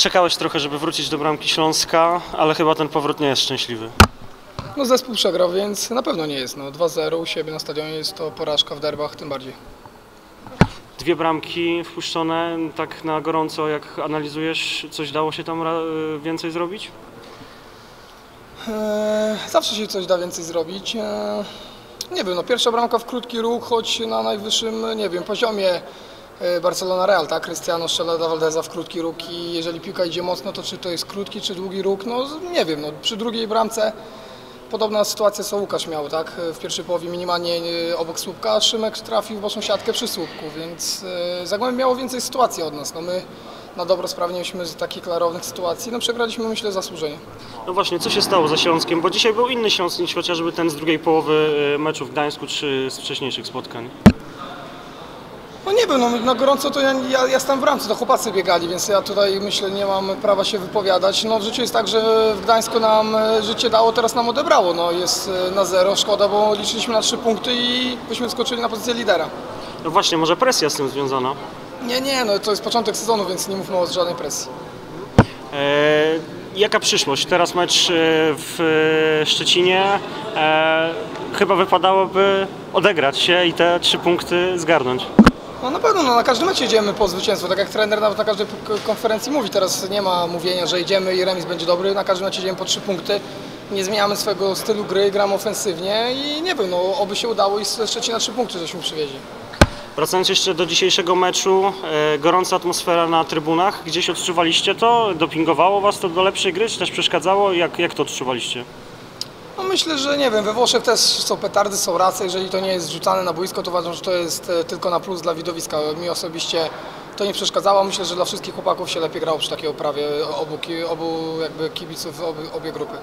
Czekałeś trochę, żeby wrócić do bramki Śląska, ale chyba ten powrót nie jest szczęśliwy. No zespół przegrał, więc na pewno nie jest. No 2-0 u siebie na stadionie jest to porażka w derbach tym bardziej. Dwie bramki wpuszczone, tak na gorąco, jak analizujesz, coś dało się tam więcej zrobić? Eee, zawsze się coś da więcej zrobić. Eee, nie wiem, no pierwsza bramka w krótki ruch, choć na najwyższym, nie wiem, poziomie e, Barcelona Real, tak? Cristiano strzela do Valdeza w krótki ruch i jeżeli piłka idzie mocno, to czy to jest krótki, czy długi ruch, no nie wiem, no przy drugiej bramce podobna sytuacja co Łukasz miał, tak? W pierwszej połowie minimalnie e, obok słupka, a Szymek trafił w boczną siatkę przy słupku, więc e, Zagłębie miało więcej sytuacji od nas, no my na dobro sprawnie z takich klarownych sytuacji, no przegraliśmy myślę zasłużenie. No właśnie, co się stało za Śląskiem? Bo dzisiaj był inny Śląsk niż chociażby ten z drugiej połowy e, meczu w Gdańsku czy z wcześniejszych spotkań. Nie no, na gorąco to ja, ja, jestem w bramce, to chłopacy biegali, więc ja tutaj myślę nie mam prawa się wypowiadać. No w życiu jest tak, że w Gdańsku nam e, życie dało, teraz nam odebrało. No jest e, na zero, szkoda, bo liczyliśmy na trzy punkty i byśmy skoczyli na pozycję lidera. No właśnie, może presja z tym związana? Nie, nie, no to jest początek sezonu, więc nie mówmy o żadnej presji. E, jaka przyszłość? Teraz mecz w Szczecinie. Chyba wypadałoby odegrać się i te trzy punkty zgarnąć. No na pewno, no, na każdym meczu jedziemy po zwycięstwo, tak jak trener nawet na każdej konferencji mówi, teraz nie ma mówienia, że idziemy i remis będzie dobry, na każdym meczu jedziemy po trzy punkty, nie zmieniamy swojego stylu gry, gramy ofensywnie i nie wiem, no oby się udało i ze Szczecina trzy punkty żeśmy przywieźli. Wracając jeszcze do dzisiejszego meczu, e, gorąca atmosfera na trybunach. Gdzieś odczuwaliście to? Dopingowało was to do lepszej gry, czy też przeszkadzało? Jak, jak to odczuwaliście? No myślę, że nie wiem, we Włoszech też są petardy, są racje, jeżeli to nie jest rzucane na boisko, to uważam, że to jest e, tylko na plus dla widowiska. Mi osobiście to nie przeszkadzało, myślę, że dla wszystkich chłopaków się lepiej grało przy takiej oprawie obu, obu jakby kibiców, obu, obie grupy.